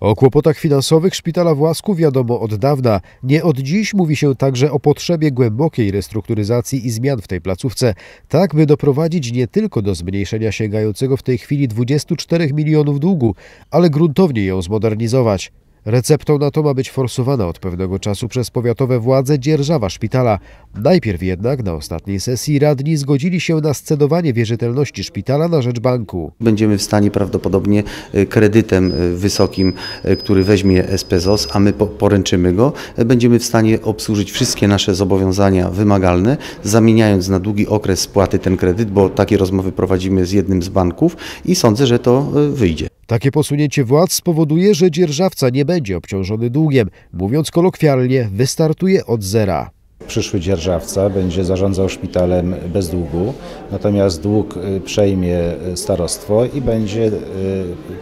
O kłopotach finansowych szpitala w Łasku wiadomo od dawna. Nie od dziś mówi się także o potrzebie głębokiej restrukturyzacji i zmian w tej placówce, tak by doprowadzić nie tylko do zmniejszenia sięgającego w tej chwili 24 milionów długu, ale gruntownie ją zmodernizować. Receptą na to ma być forsowana od pewnego czasu przez powiatowe władze dzierżawa szpitala. Najpierw jednak na ostatniej sesji radni zgodzili się na scedowanie wierzytelności szpitala na rzecz banku. Będziemy w stanie prawdopodobnie e, kredytem e, wysokim, e, który weźmie SPZOS, a my po- poręczymy go, będziemy w stanie obsłużyć wszystkie nasze zobowiązania wymagalne, zamieniając na długi okres spłaty ten kredyt, bo takie rozmowy prowadzimy z jednym z banków i sądzę, że to wyjdzie. Takie posunięcie władz spowoduje, że dzierżawca nie będzie obciążony długiem. Mówiąc kolokwialnie, wystartuje od zera. Przyszły dzierżawca będzie zarządzał szpitalem bez długu, natomiast dług y, przejmie y, starostwo i będzie y,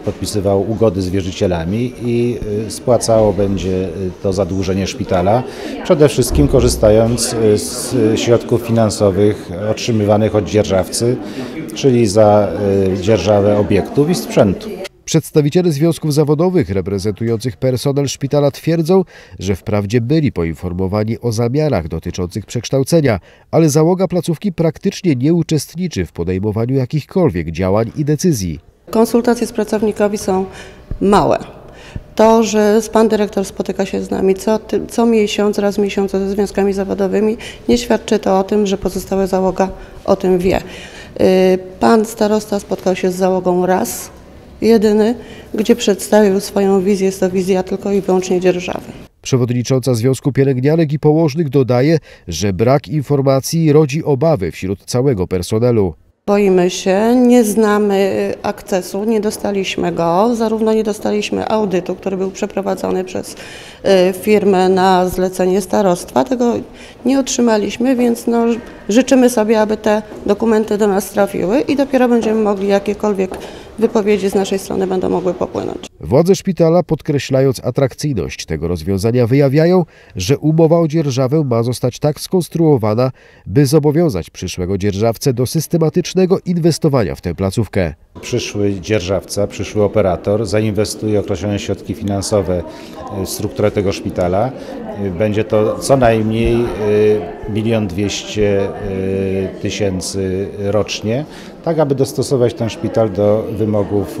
podpisywał ugody z wierzycielami i spłacało będzie to zadłużenie szpitala, przede wszystkim korzystając z środków finansowych otrzymywanych od dzierżawcy, czyli za dzierżawę obiektów i sprzętu. Przedstawiciele związków zawodowych reprezentujących personel szpitala twierdzą, że wprawdzie byli poinformowani o zamiarach dotyczących przekształcenia, ale załoga placówki praktycznie nie uczestniczy w podejmowaniu jakichkolwiek działań i decyzji. Konsultacje z pracownikami są małe. To, że pan dyrektor spotyka się z nami co, co miesiąc, raz w miesiącu ze związkami zawodowymi, nie świadczy to o tym, że pozostała załoga o tym wie. Y, Pan starosta spotkał się z załogą raz, jedyny, gdzie przedstawił swoją wizję, jest to wizja tylko i wyłącznie dzierżawy. Przewodnicząca Związku Pielęgniarek i Położnych dodaje, że brak informacji rodzi obawy wśród całego personelu. Boimy się, nie znamy akcesu, nie dostaliśmy go, zarówno nie dostaliśmy audytu, który był przeprowadzony przez y, firmę na zlecenie starostwa, tego nie otrzymaliśmy, więc no, życzymy sobie, aby te dokumenty do nas trafiły i dopiero będziemy mogli jakiekolwiek wypowiedzi z naszej strony będą mogły popłynąć. Władze szpitala, podkreślając atrakcyjność tego rozwiązania, wyjawiają, że umowa o dzierżawę ma zostać tak skonstruowana, by zobowiązać przyszłego dzierżawcę do systematycznego inwestowania w tę placówkę. Przyszły dzierżawca, przyszły operator zainwestuje określone środki finansowe w strukturę tego szpitala. Y, Będzie to co najmniej milion dwieście tysięcy rocznie, tak aby dostosować ten szpital do wymogów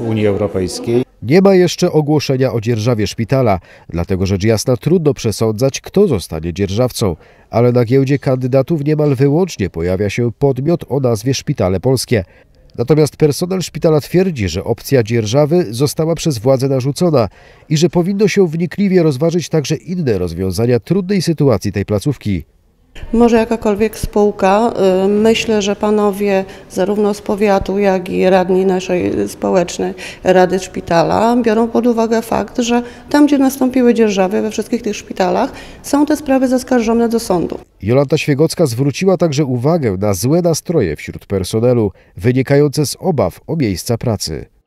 Unii Europejskiej. Nie ma jeszcze ogłoszenia o dzierżawie szpitala, dlatego rzecz jasna trudno przesądzać, kto zostanie dzierżawcą, ale na giełdzie kandydatów niemal wyłącznie pojawia się podmiot o nazwie Szpitale Polskie. Natomiast personel szpitala twierdzi, że opcja dzierżawy została przez władze narzucona i że powinno się wnikliwie rozważyć także inne rozwiązania trudnej sytuacji tej placówki. Może jakakolwiek spółka, y, myślę, że panowie zarówno z powiatu, jak i radni naszej społecznej Rady Szpitala biorą pod uwagę fakt, że tam, gdzie nastąpiły dzierżawy we wszystkich tych szpitalach, są te sprawy zaskarżone do sądu. Jolanta Świegocka zwróciła także uwagę na złe nastroje wśród personelu, wynikające z obaw o miejsca pracy.